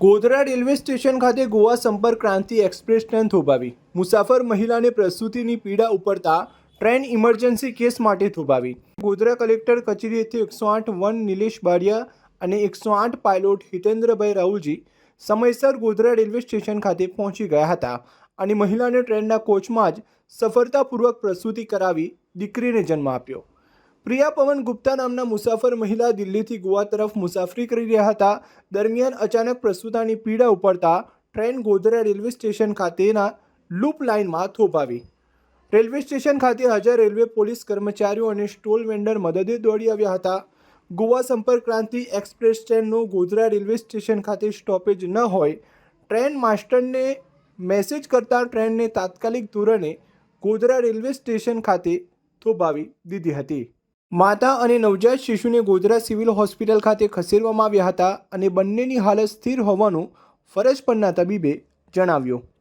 Godhra railway station ખાતે ગોવા સંપર્ક Kranti express train થોભાવી. મુસાફર મહિલાને પ્રસૂતિની પીડા ઉપડતા ટ્રેન ઇમરજન્સી કેસ માટે થોભાવી. ગોધરા કલેક્ટર કચેરીથી એકસો આઠ વન નિલેશ બારિયા અને એકસો આઠ પાયલોટ હિતેન્દ્રભાઈ રાહુલજી સમયસર ગોધરા રેલવે સ્ટેશન ખાતે પહોંચી ગયા હતા અને મહિલાને ટ્રેનના કોચમાં જ સફળતાપૂર્વક પ્રસૂતિ કરાવી દીકરીને જન્મ આપ્યો. પ્રિયા પવન ગુપ્તા નામના મુસાફર મહિલા દિલ્હીથી ગોવા તરફ મુસાફરી કરી રહ્યા હતા. દરમિયાન અચાનક પ્રસૂતાની પીડા ઉપડતા ટ્રેન ગોધરા રેલવે સ્ટેશન ખાતેના લૂપ લાઇનમાં થોભાવી. રેલવે સ્ટેશન ખાતે હાજર રેલવે પોલીસ કર્મચારીઓ અને સ્ટોલ વેન્ડર મદદે દોડી આવ્યા હતા. ગોવા સંપર્ક ક્રાંતિ એક્સપ્રેસ ટ્રેનનું ગોધરા રેલવે સ્ટેશન ખાતે સ્ટોપેજ ન હોય, ટ્રેન માસ્ટરને મેસેજ કરતા ટ્રેનને તાત્કાલિક ધોરણે ગોધરા રેલવે સ્ટેશન ખાતે થોભાવી દીધી હતી. માતા અને નવજાત શિશુને ગોધરા સિવિલ હોસ્પિટલ ખાતે ખસેડવામાં આવ્યા હતા અને બંનેની હાલત સ્થિર હોવાનું ફરજ પરના તબીબે જણાવ્યું.